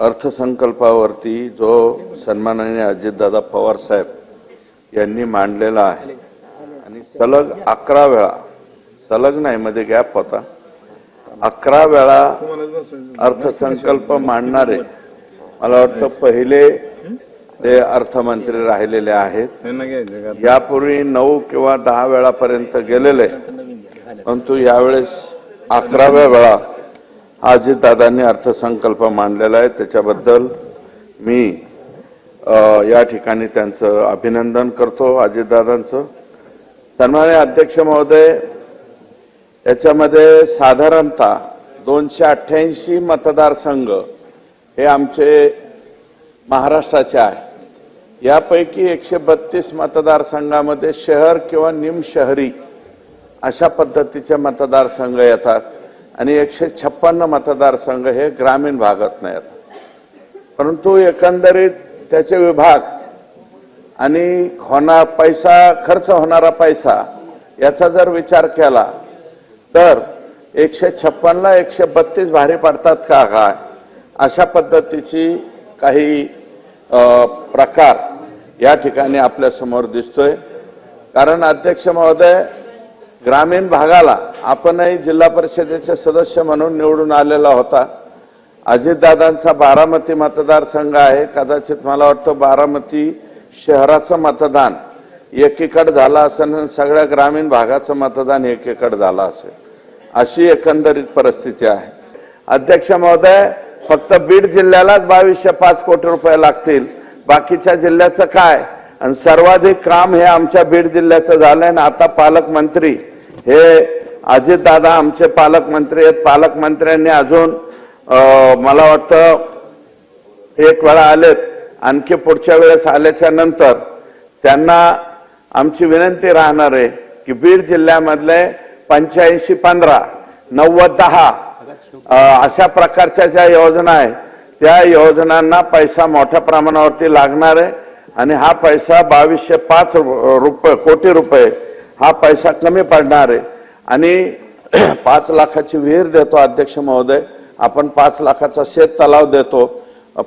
अर्थसंकल्पावरती जो सन्माननीय अजितदादा पवार साहेब यांनी मांडलेला आहे. आणि सलग अकरा वेळा सलग नाही मध्ये गॅप होता. अकरा वेळा अर्थसंकल्प मांडणारे मला वाटतं पहिले ते अर्थमंत्री राहिलेले आहेत. यापूर्वी नऊ किंवा दहा वेळापर्यंत गेलेले. परंतु यावेळेस अकराव्या वेळा अजितदादांनी अर्थसंकल्प मांडलेला आहे. त्याच्याबद्दल मी या ठिकाणी त्यांचं अभिनंदन करतो अजितदादांचं सन्मान्य अध्यक्ष महोदय याच्यामध्ये साधारणतः दोनशे अठ्ठ्याऐंशी मतदारसंघ हे आमचे महाराष्ट्राचे आहे. यापैकी एकशे बत्तीस मतदारसंघामध्ये शहर किंवा निमशहरी अशा पद्धतीचे मतदारसंघ येतात. आणि एकशे छप्पन्न मतदारसंघ हे ग्रामीण भागात नाहीत. परंतु एकंदरीत त्याचे विभाग आणि होणार पैसा खर्च होणारा पैसा याचा जर विचार केला तर एकशे छप्पनला एकशे बत्तीस भारी पडतात का काय? अशा पद्धतीची काही प्रकार या ठिकाणी आपल्यासमोर दिसतोय. कारण अध्यक्ष महोदय ग्रामीण भागाला आपणही जिल्हा परिषदेचे सदस्य म्हणून निवडून आलेला होता. अजितदादांचा बारामती मतदारसंघ आहे. कदाचित मला वाटतं बारामती शहराचं मतदान एकीकडे झालं असेल आणि सगळ्या ग्रामीण भागाचं मतदान एकीकडे झालं असेल. अशी एकंदरीत परिस्थिती आहे. अध्यक्ष महोदय फक्त बीड जिल्ह्यालाच बावीसशे पाच कोटी रुपये लागतील. बाकीच्या जिल्ह्याचं काय? आणि सर्वाधिक काम हे आमच्या बीड जिल्ह्याचं झालंय आणि आता पालकमंत्री हे अजितदादा आमचे पालकमंत्री आहेत. पालकमंत्र्यांनी अजून मला वाटतं एक वेळा आलेत. आणखी पुढच्या वेळेस आल्याच्यानंतर त्यांना आमची विनंती राहणार आहे की बीड जिल्ह्यामधले पंच्याऐंशी पंधरा नव्वद दहा अशा प्रकारच्या ज्या योजना आहेत त्या योजनांना पैसा मोठ्या प्रमाणावरती लागणार आहे. आणि हा पैसा बावीसशे पाच रुपये कोटी रुपये हा पैसा कमी पडणार आहे. आणि पाच लाखाची विहीर देतो अध्यक्ष महोदय. आपण पाच लाखाचा शेत तलाव देतो.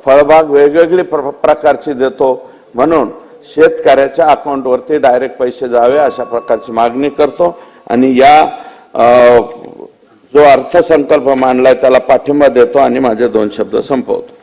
फळबाग वेगवेगळी प्र- प्रकारची देतो. म्हणून शेतकऱ्याच्या अकाउंटवरती डायरेक्ट पैसे जावे अशा प्रकारची मागणी करतो. आणि या जो अर्थसंकल्प मांडलाय त्याला पाठिंबा देतो आणि माझे दोन शब्द संपवतो.